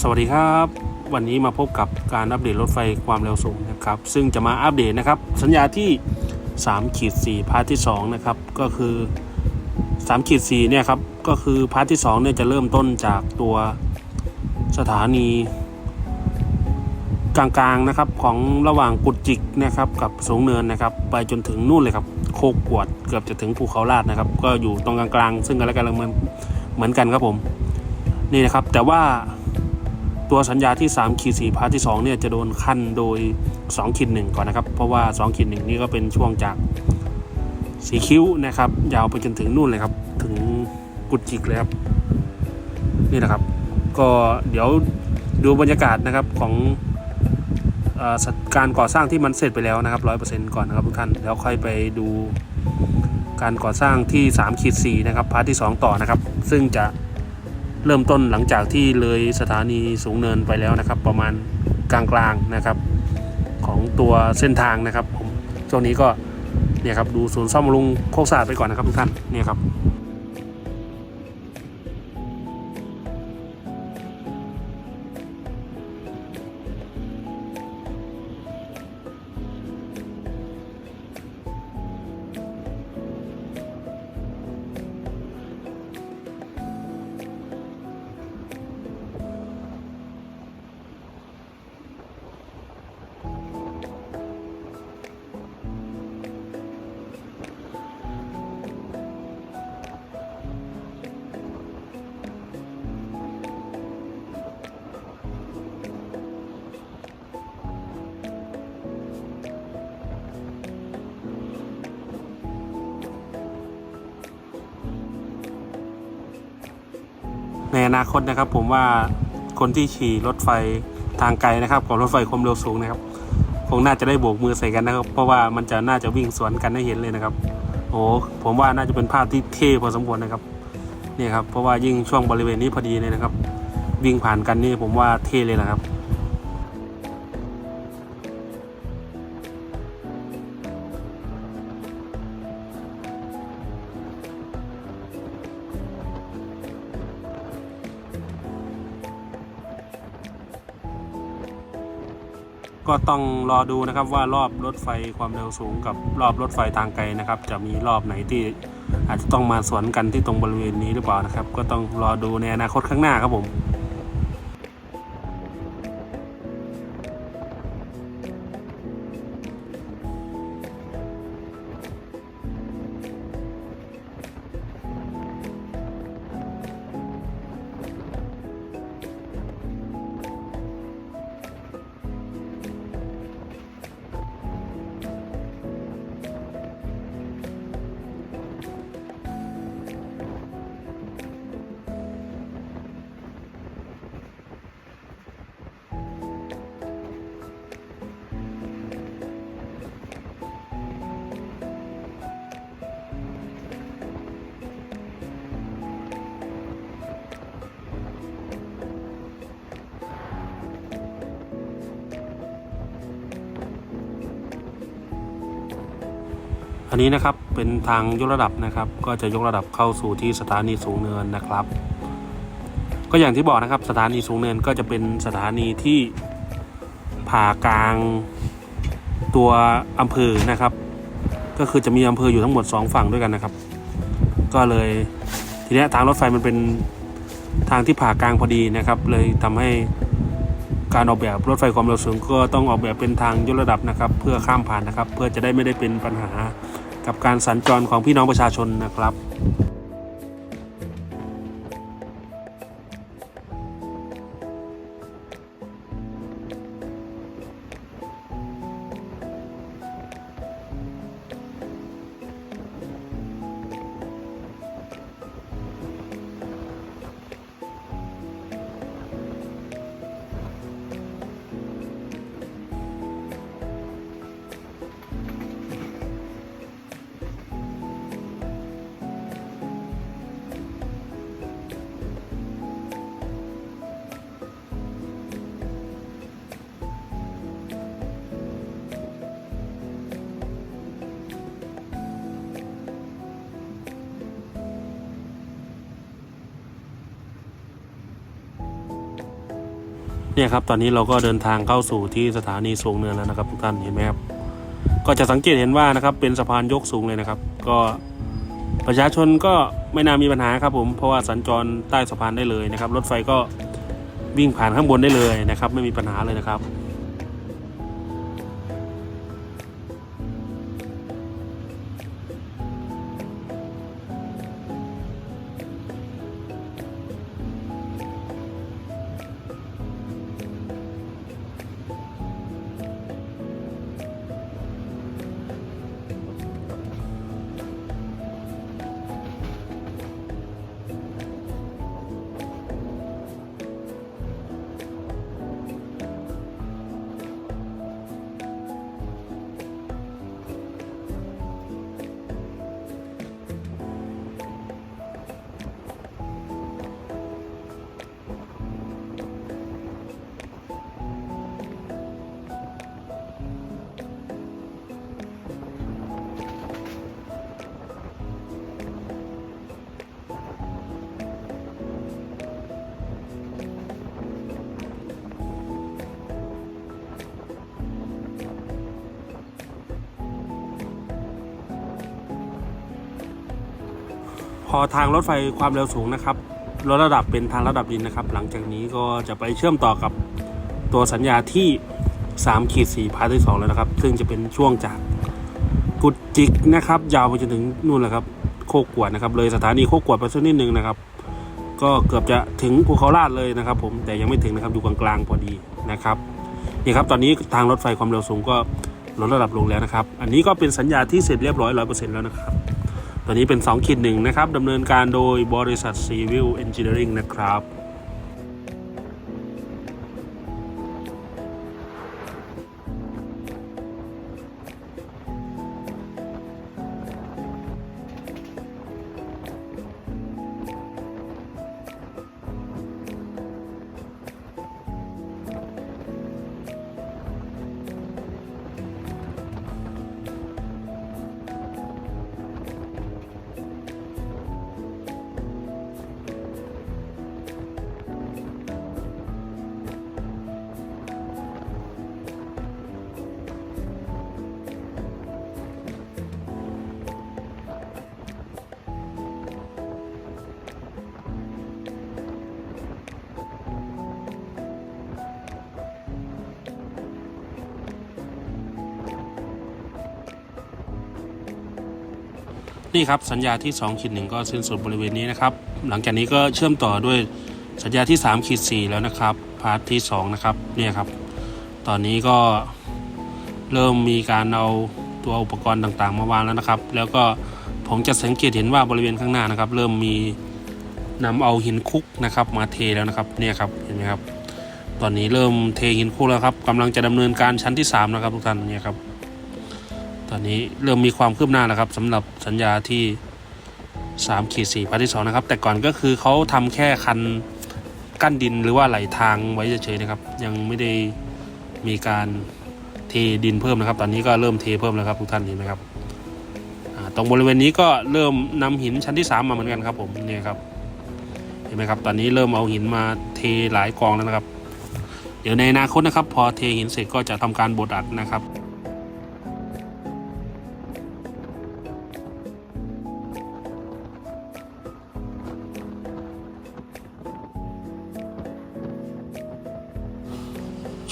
สวัสดีครับ วันนี้มาพบกับการอัปเดตรถไฟความเร็วสูงนะครับ ซึ่งจะมาอัปเดตนะครับ สัญญาที่3ขีด4พาร์ทที่2นะครับก็คือ3ขีด4เนี่ยครับก็คือพาร์ทที่2เนี่ยจะเริ่มต้นจากตัวสถานีกลางๆนะครับของระหว่างกุดจิกนะครับกับสูงเนินนะครับ ไปจนถึงนู่นเลยครับโคกกวดเกือบจะถึงภูเขาลาดนะครับ ก็อยู่ตรงกลางๆ ซึ่งกันและกันเหมือนเหมือนกันครับผมนี่นะครับแต่ว่า ตัวสัญญาที่3ขีด4พาร์ทที่2เนี่ยจะโดนขั้นโดย2ขีด1ก่อนนะครับ เพราะว่า2ขีด1นี่ก็เป็นช่วงจากสีคิ้วนะครับ ยาวไปจนถึงนู่นเลยครับ ถึงกุดจิกเลยครับ นี่นะครับ ก็เดี๋ยวดูบรรยากาศนะครับของอการก่อสร้างที่มันเสร็จไปแล้วนะครับร้อยเปอร์เซ็นต์ก่อนนะครับทุกท่านแล้วค่อยไปดูการก่อสร้างที่3ขีด4นะครับพาร์ทที่ 2 ต่อนะครับ ซึ่งจะ เริ่มต้นหลังจากที่เลยสถานีสูงเนินไปแล้วนะครับ ประมาณกลางๆนะครับ ของตัวเส้นทางนะครับผมช่วงนี้ก็เนี่ยครับดูศูนย์ซ่อมบำรุงโคกสะอาดไปก่อนนะครับทุกท่านเนี่ยครับ อนาคตนะครับ ผมว่าคนที่ขี่รถไฟทางไกลนะครับกับรถไฟความเร็วสูงนะครับคงน่าจะได้โบกมือใส่กันนะครับ เพราะว่ามันจะน่าจะวิ่งสวนกันให้เห็นเลยนะครับโอ้ผมว่าน่าจะเป็นภาพที่เท่พอสมควรนะครับนี่ครับเพราะว่ายิ่งช่วงบริเวณนี้พอดีเลยนะครับ วิ่งผ่านกันนี่ผมว่าเท่เลยนะครับ ก็ต้องรอดูนะครับว่ารอบรถไฟความเร็วสูงกับรอบรถไฟทางไกลนะครับ จะมีรอบไหนที่อาจจะต้องมาสวนกันที่ตรงบริเวณนี้หรือเปล่านะครับ ก็ต้องรอดูในอนาคตข้างหน้าครับผม อันนี้นะครับเป็นทางยกระดับนะครับ ก็จะยกระดับเข้าสู่ที่สถานีสูงเนินนะครับ ก็อย่างที่บอกนะครับ สถานีสูงเนินก็จะเป็นสถานีที่ผ่ากลางตัวอำเภอนะครับ ก็คือจะมีอำเภออยู่ทั้งหมด 2 ฝั่งด้วยกันนะครับ ก็เลยทีนี้ทางรถไฟมันเป็นทางที่ผ่ากลางพอดีนะครับ เลยทำให้การออกแบบรถไฟความเร็วสูงก็ต้องออกแบบเป็นทางยกระดับนะครับ เพื่อข้ามผ่านนะครับ เพื่อจะได้ไม่ได้เป็นปัญหา กับการสัญจรของพี่น้องประชาชนนะครับ เนี่ยครับ ตอนนี้เราก็เดินทางเข้าสู่ที่สถานีสูงเนินแล้วนะครับ ทุกท่านเห็นไหมครับ ก็จะสังเกตเห็นว่านะครับ เป็นสะพานยกสูงเลยนะครับ ก็ประชาชนก็ไม่น่ามีปัญหาครับผม เพราะว่าสัญจรใต้สะพานได้เลยนะครับ รถไฟก็วิ่งผ่านข้างบนได้เลยนะครับ ไม่มีปัญหาเลยนะครับ อทางรถไฟความเร็วสูงนะครับลดระดับเป็นทางระดับดินนะครับ หลังจากนี้ก็จะไปเชื่อมต่อกับตัวสัญญาที่3ขีด4พาร์ทที่2แล้วนะครับ ซึ่งจะเป็นช่วงจากกุดจิกนะครับ ยาวไปจนถึงนู่นแหละครับ โคกกวดนะครับ เลยสถานีโคกกวดไปสักนิดนึงนะครับ ก็เกือบจะถึงภูเขาลาดเลยนะครับ ผมแต่ยังไม่ถึงนะครับอยู่กลางๆพอดีนะครับนี่ครับตอนนี้ทางรถไฟความเร็วสูงก็ลดระดับลงแล้วนะครับ อันนี้ก็เป็นสัญญาที่เสร็จเรียบร้อยร้อยเปอร์เซ็นต์แล้วนะครับ ตอนนี้เป็น2ขีดหนึ่งนะครับดำเนินการโดยบริษัท Civil Engineering นะครับ นี่ครับสัญญาที่2ขีดหนึ่งก็สิ้นสุดบริเวณนี้นะครับหลังจากนี้ก็เชื่อมต่อด้วยสัญญาที่3ขีด4แล้วนะครับพาร์ทที่2นะครับเนี่ยครับ ตอนนี้ก็เริ่มมีการเอาตัวอุปกรณ์ต่างๆ มาวางแล้วนะครับ แล้วก็ผมจะสังเกตเห็นว่าบริเวณข้างหน้านะครับ เริ่มมีนำเอาหินคุกนะครับ มาเทแล้วนะครับเนี่ยครับเห็นไหมครับ ตอนนี้เริ่มเทหินคุกแล้วครับกำลังจะดำเนินการชั้นที่สามนะครับทุกท่านเนี่ยครับ ตอนนี้เริ่มมีความคืบหน้าแล้วครับสำหรับสัญญาที่3ขีด4พาร์ทที่2นะครับ แต่ก่อนก็คือเขาทำแค่คันกั้นดินหรือว่าไหลทางไว้เฉยๆนะครับ ยังไม่ได้มีการเทดินเพิ่มนะครับ ตอนนี้ก็เริ่มเทเพิ่มแล้วครับทุกท่านเห็นไหมครับตรงบริเวณนี้ก็เริ่มนำหินชั้นที่ 3 มาเหมือนกันครับผมนี่ครับเห็นไหมครับ ตอนนี้เริ่มเอาหินมาเทหลายกองแล้วนะครับ เดี๋ยวในอนาคตนะครับ พอเทหินเสร็จก็จะทำการบดอัดนะครับ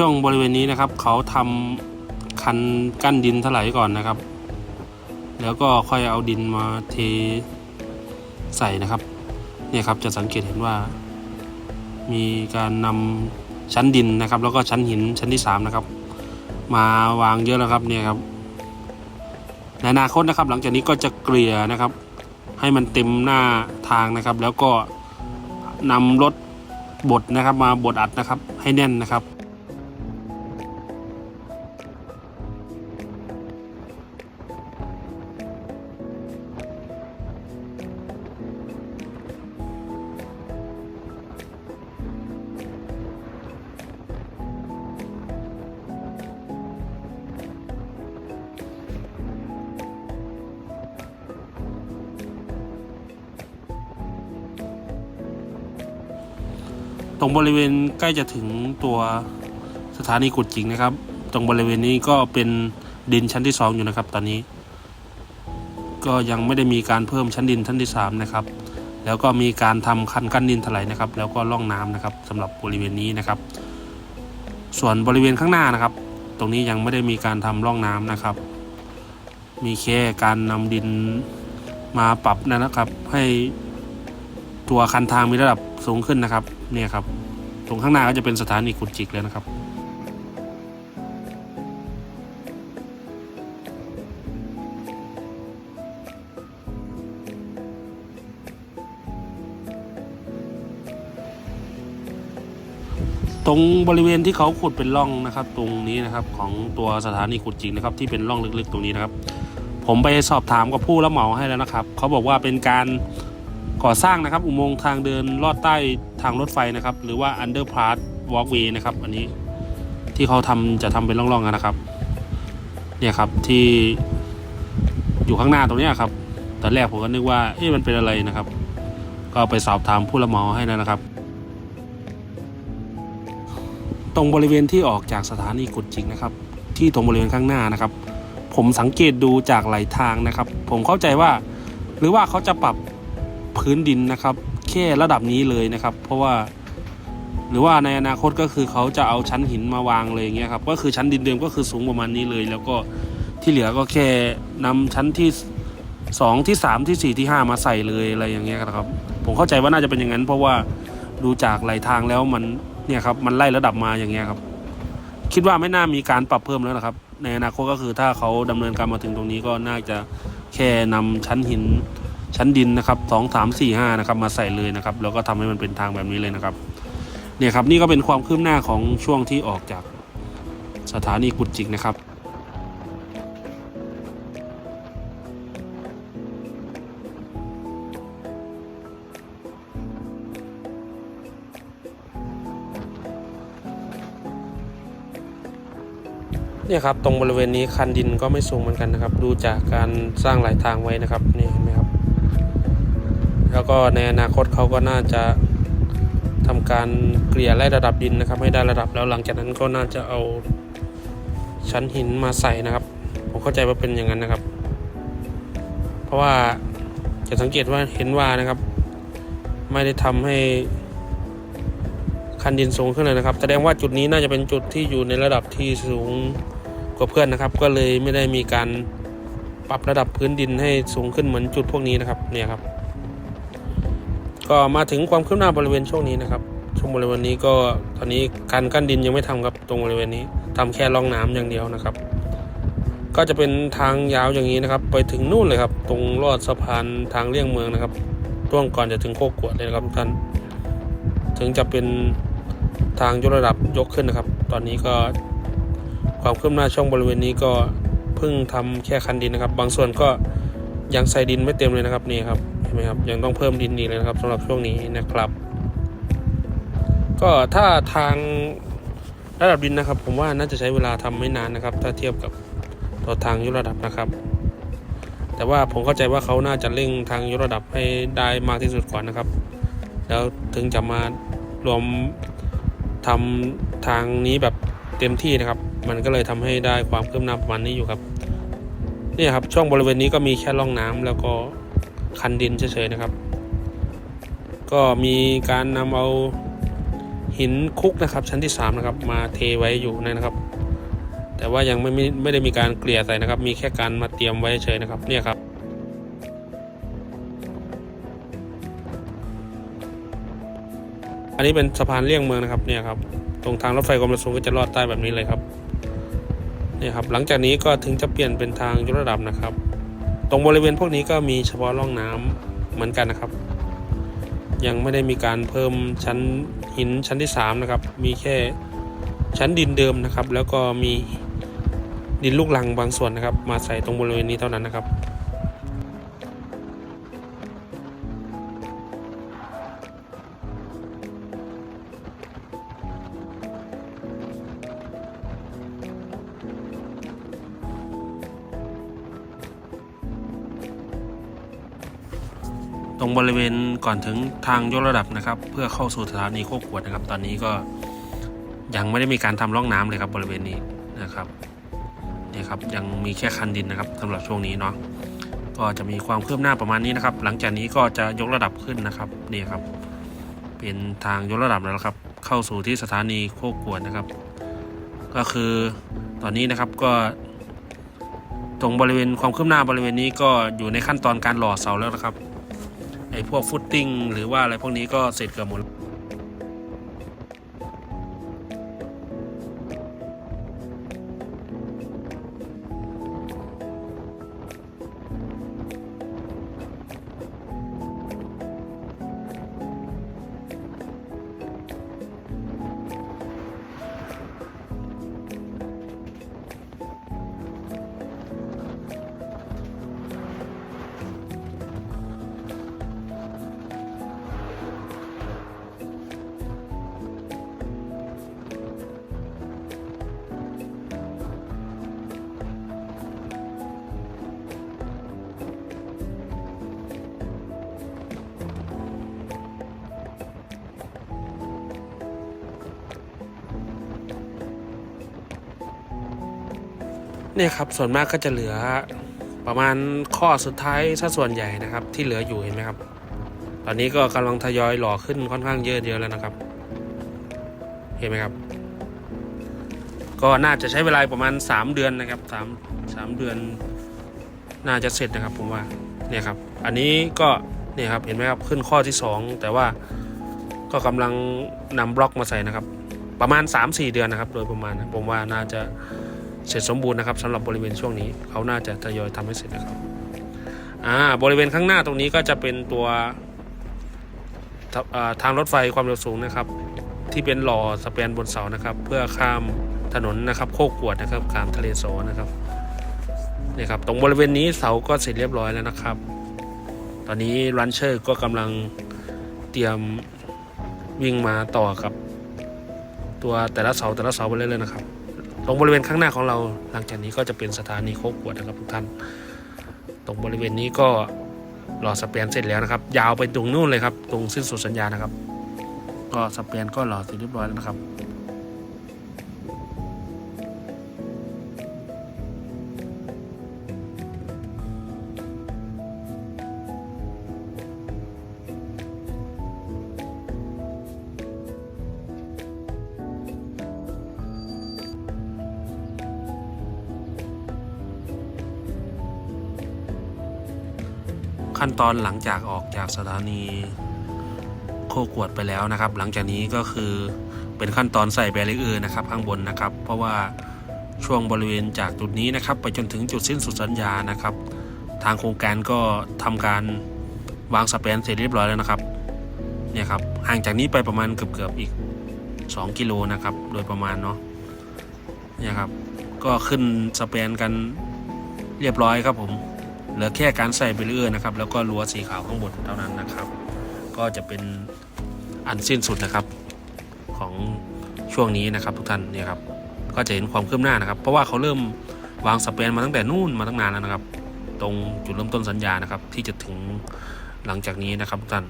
ช่วงบริเวณนี้นะครับ เขาทำคันกั้นดินถลายก่อนนะครับ แล้วก็ค่อยเอาดินมาเทใส่นะครับ เนี่ยครับจะสังเกตเห็นว่า มีการนำชั้นดินนะครับ แล้วก็ชั้นหินชั้นที่สามนะครับ มาวางเยอะแล้วครับเนี่ยครับในอนาคตนะครับ หลังจากนี้ก็จะเกลี่ยนะครับ ให้มันเต็มหน้าทางนะครับ แล้วก็นำรถบดนะครับ มาบดอัดนะครับ ให้แน่นนะครับ ตรงบริเวณใกล้จะถึงตัวสถานีกุดจิงนะครับ ตรงบริเวณนี้ก็เป็นดินชั้นที่สองอยู่นะครับ ตอนนี้ ก็ยังไม่ได้มีการเพิ่มชั้นดินชั้นที่สามนะครับ แล้วก็มีการทำคันกั้นดินถลายนะครับ แล้วก็ล่องน้ำนะครับสำหรับบริเวณนี้นะครับ ส่วนบริเวณข้างหน้านะครับ ตรงนี้ยังไม่ได้มีการทำร่องน้ำนะครับ มีแค่การนำดินมาปรับนะครับ ให้ตัวคันทางมีระดับสูงขึ้นนะครับ เนี่ยครับ ตรงข้างหน้าก็จะเป็นสถานีขุดจิกเลยนะครับ ตรงบริเวณที่เขาขุดเป็นร่องนะครับ ตรงนี้นะครับของตัวสถานีขุดจริงนะครับ ที่เป็นร่องลึกๆ ตรงนี้นะครับ ผมไปสอบถามกับผู้รับเหมาให้แล้วนะครับ เขาบอกว่าเป็นการ ก่อสร้างนะครับ อุโมงค์ทางเดินลอดใต้ทางรถไฟนะครับ หรือว่า underpass walkway นะครับ อันนี้ที่เขาทำจะทำเป็นร่องๆนะครับ เนี่ยครับที่อยู่ข้างหน้าตรงนี้ครับตอนแรกผมก็นึกว่าเอ๊ะมันเป็นอะไรนะครับ ก็ไปสอบถามผู้รับเหมาให้แล้วนะครับ ตรงบริเวณที่ออกจากสถานีกุดจิงนะครับ ที่ตรงบริเวณข้างหน้านะครับ ผมสังเกตดูจากหลายทางนะครับ ผมเข้าใจว่า หรือว่าเขาจะปรับ พื้นดินนะครับ แค่ระดับนี้เลยนะครับ เพราะว่า หรือว่าในอนาคตก็คือเขาจะเอาชั้นหินมาวางเลยอย่างเงี้ยครับ ก็คือชั้นดินเดิมก็คือสูงประมาณนี้เลย แล้วก็ที่เหลือก็แค่นำชั้นที่สองที่สามที่สี่ที่ห้ามาใส่เลยอะไรอย่างเงี้ยครับ ผมเข้าใจว่าน่าจะเป็นอย่างนั้น เพราะว่าดูจากไหลทางแล้วมันเนี่ยครับมันไล่ระดับมาอย่างเงี้ยครับ คิดว่าไม่น่ามีการปรับเพิ่มแล้วนะครับ ในอนาคตก็คือถ้าเขาดำเนินการมาถึงตรงนี้ก็น่าจะแค่นำชั้นหิน ชั้นดินนะครับสองสามสี่ห้านะครับมาใส่เลยนะครับ แล้วก็ทำให้มันเป็นทางแบบนี้เลยนะครับเนี่ยครับนี่ก็เป็นความคืบหน้าของช่วงที่ออกจากสถานีกุดจิกนะครับเนี่ยครับตรงบริเวณนี้คันดินก็ไม่สูงเหมือนกันนะครับ ดูจากการสร้างหลายทางไว้นะครับนี่เห็นไหมครับ แล้วก็ในอนาคตเขาก็น่าจะทำการเกลี่ยไล่ระดับดินนะครับ ให้ได้ระดับแล้วหลังจากนั้นก็น่าจะเอาชั้นหินมาใส่นะครับ ผมเข้าใจว่าเป็นอย่างนั้นนะครับ เพราะว่าจะสังเกตว่าเห็นว่านะครับ ไม่ได้ทำให้คันดินสูงขึ้นเลยนะครับ แสดงว่าจุดนี้น่าจะเป็นจุดที่อยู่ในระดับที่สูงกว่าเพื่อนนะครับ ก็เลยไม่ได้มีการปรับระดับพื้นดินให้สูงขึ้นเหมือนจุดพวกนี้นะครับเนี่ยครับ ก็มาถึงความคืบหน้าบริเวณช่วงนี้นะครับ ช่วงบริเวณนี้ก็ตอนนี้การกั้นดินยังไม่ทำครับตรงบริเวณนี้ทำแค่ร่องน้ำอย่างเดียวนะครับ ก็จะเป็นทางยาวอย่างนี้นะครับ ไปถึงนู่นเลยครับ ตรงลอดสะพานทางเลี่ยงเมืองนะครับช่วงก่อนจะถึงโคกกวดเลยนะครับท่าน ถึงจะเป็นทางยกระดับยกขึ้นนะครับ ตอนนี้ก็ความคืบหน้าช่องบริเวณนี้ก็เพิ่งทำแค่คันดินนะครับ บางส่วนก็ยังใส่ดินไม่เต็มเลยนะครับนี่ครับ ไหมครับ ยังต้องเพิ่มดินอีกเลยนะครับสำหรับช่วงนี้นะครับ ก็ถ้าทางระดับดินนะครับ ผมว่าน่าจะใช้เวลาทำไม่นานนะครับ ถ้าเทียบกับตัวทางยกระดับนะครับ แต่ว่าผมเข้าใจว่าเขาน่าจะเร่งทางยกระดับให้ได้มากที่สุดก่อนนะครับ แล้วถึงจะมารวมทำทางนี้แบบเต็มที่นะครับ มันก็เลยทำให้ได้ความเคืบหน้าประมาณนี้อยู่ครับนี่ครับช่วงบริเวณนี้ก็มีแค่ร่องน้ำแล้วก็ คันดินเฉยๆนะครับ ก็มีการนำเอาหินคุกนะครับ ชั้นที่3นะครับมาเทไว้อยู่นะครับ แต่ว่ายังไม่ไม่ได้มีการเกลี่ยใส่นะครับ มีแค่การมาเตรียมไว้เฉยนะครับเนี่ยครับอันนี้เป็นสะพานเลี่ยงเมืองนะครับเนี่ยครับตรงทางรถไฟความเร็วสูงก็จะลอดใต้แบบนี้เลยครับเนี่ยครับหลังจากนี้ก็ถึงจะเปลี่ยนเป็นทางยกระดับนะครับ ตรงบริเวณพวกนี้ก็มีเฉพาะร่องน้ำเหมือนกันนะครับ ยังไม่ได้มีการเพิ่มชั้นหินชั้นที่ 3 นะครับ มีแค่ชั้นดินเดิมนะครับ แล้วก็มีดินลูกลังบางส่วนนะครับ มาใส่ตรงบริเวณนี้เท่านั้นนะครับ บริเวณก่อนถึงทางยกระดับนะครับ เพื่อเข้าสู่สถานีโคกขวดนะครับ ตอนนี้ก็ยังไม่ได้มีการทำร่องน้ำเลยครับบริเวณนี้นะครับนี่ครับยังมีแค่คันดินนะครับสำหรับช่วงนี้เนาะก็จะมีความคืบหน้าประมาณนี้นะครับ หลังจากนี้ก็จะยกระดับขึ้นนะครับนี่ครับ เป็นทางยกระดับแล้วครับ เข้าสู่ที่สถานีโคกขวดนะครับ ก็คือตอนนี้นะครับก็ตรงบริเวณความคืบหน้าบริเวณนี้ก็อยู่ในขั้นตอนการหล่อเสาแล้วนะครับ ไอ้พวกฟุตติ้งหรือว่าอะไรพวกนี้ก็เสร็จเกือบหมด เนี่ยครับส่วนมากก็จะเหลือประมาณข้อสุดท้ายซะส่วนใหญ่นะครับ ที่เหลืออยู่เห็นไหมครับ ตอนนี้ก็กำลังทยอยหล่อขึ้นค่อนข้างเยอะเยอะแล้วนะครับ เห็นไหมครับ ก็น่าจะใช้เวลาประมาณ 3 เดือนนะครับสามสามเดือน น่าจะเสร็จนะครับผมว่าเนี่ยครับ อันนี้ก็เนี่ยครับเห็นไหมครับขึ้นข้อที่ 2 แต่ว่าก็กำลังนำบล็อกมาใส่นะครับ ประมาณ 3-4 เดือนนะครับ โดยประมาณนะผมว่าน่าจะ เสร็จสมบูรณ์นะครับสำหรับบริเวณช่วงนี้เขาน่าจะทยอยทำให้เสร็จนะครับอ่าบริเวณข้างหน้าตรงนี้ก็จะเป็นตัวทางรถไฟความเร็วสูงนะครับ ที่เป็นหล่อสแปนบนเสานะครับ เพื่อข้ามถนนนะครับ โคกกวดนะครับข้ามทะเลโซนะครับนี่ครับตรงบริเวณนี้เสาก็เสร็จเรียบร้อยแล้วนะครับ ตอนนี้รันเชอร์ก็กำลังเตรียมวิ่งมาต่อกับ ตัวแต่ละเสาแต่ละเสาไปเรื่อยๆนะครับ ตรงบริเวณข้างหน้าของเรา หลังจากนี้ก็จะเป็นสถานีโคกวดนะครับทุกท่าน ตรงบริเวณนี้ก็หล่อสเปนเสร็จแล้วนะครับ ยาวไปตรงนู่นเลยครับ ตรงสิ้นสุดสัญญานะครับ ก็สเปนก็หล่อเสร็จเรียบร้อยแล้วนะครับ ขั้นตอนหลังจากออกจากสถานีโคกวดไปแล้วนะครับ หลังจากนี้ก็คือเป็นขั้นตอนใส่แบรีเออร์นะครับ ข้างบนนะครับ เพราะว่าช่วงบริเวณจากจุดนี้นะครับ ไปจนถึงจุดสิ้นสุดสัญญานะครับ ทางโครงการก็ทำการวางสเปนเสร็จเรียบร้อยแล้วนะครับเนี่ยครับห่างจากนี้ไปประมาณเกือบๆอีก 2 กิโลนะครับ โดยประมาณเนาะเนี่ยครับ ก็ขึ้นสเปนกันเรียบร้อยครับผม เหลือแค่การใส่เบรีเออร์นะครับ แล้วก็รั้วสีขาวข้างบนเท่านั้นนะครับ ก็จะเป็นอันสิ้นสุดนะครับของช่วงนี้นะครับ ทุกท่านเนี่ยครับก็จะเห็นความคืบหน้านะครับ เพราะว่าเขาเริ่มวางสเปนมาตั้งแต่นู่นมาตั้งนานแล้วนะครับ ตรงจุดเริ่มต้นสัญญานะครับ ที่จะถึงหลังจากนี้นะครับทุกท่าน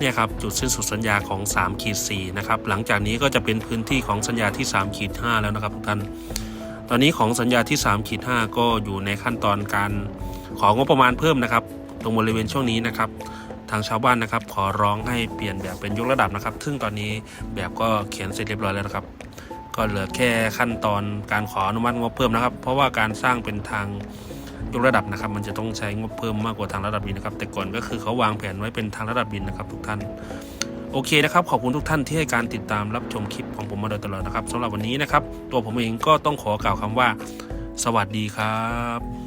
เนี่ยครับจุดสิ้นสุดสัญญาของ3ขีด4นะครับหลังจากนี้ก็จะเป็นพื้นที่ของสัญญาที่3ขีด5แล้วนะครับทุกท่านตอนนี้ของสัญญาที่3ขีด5ก็อยู่ในขั้นตอนการของงบประมาณเพิ่มนะครับ ตรงบริเวณช่วงนี้นะครับ ทางชาวบ้านนะครับ ขอร้องให้เปลี่ยนแบบเป็นยกระดับนะครับ ซึ่งตอนนี้แบบก็เขียนเสร็จเรียบร้อยแล้วนะครับ ก็เหลือแค่ขั้นตอนการขออนุมัติงบเพิ่มนะครับ เพราะว่าการสร้างเป็นทาง ยกระดับนะครับ มันจะต้องใช้งบเพิ่มมากกว่าทางระดับบินนะครับ แต่ก่อนก็คือเขาวางแผนไว้เป็นทางระดับบินนะครับ ทุกท่านโอเคนะครับ ขอบคุณทุกท่านที่ให้การติดตามรับชมคลิปของผมมาโดยตลอดนะครับสำหรับวันนี้นะครับ ตัวผมเองก็ต้องขอกล่าวคำว่า สวัสดีครับ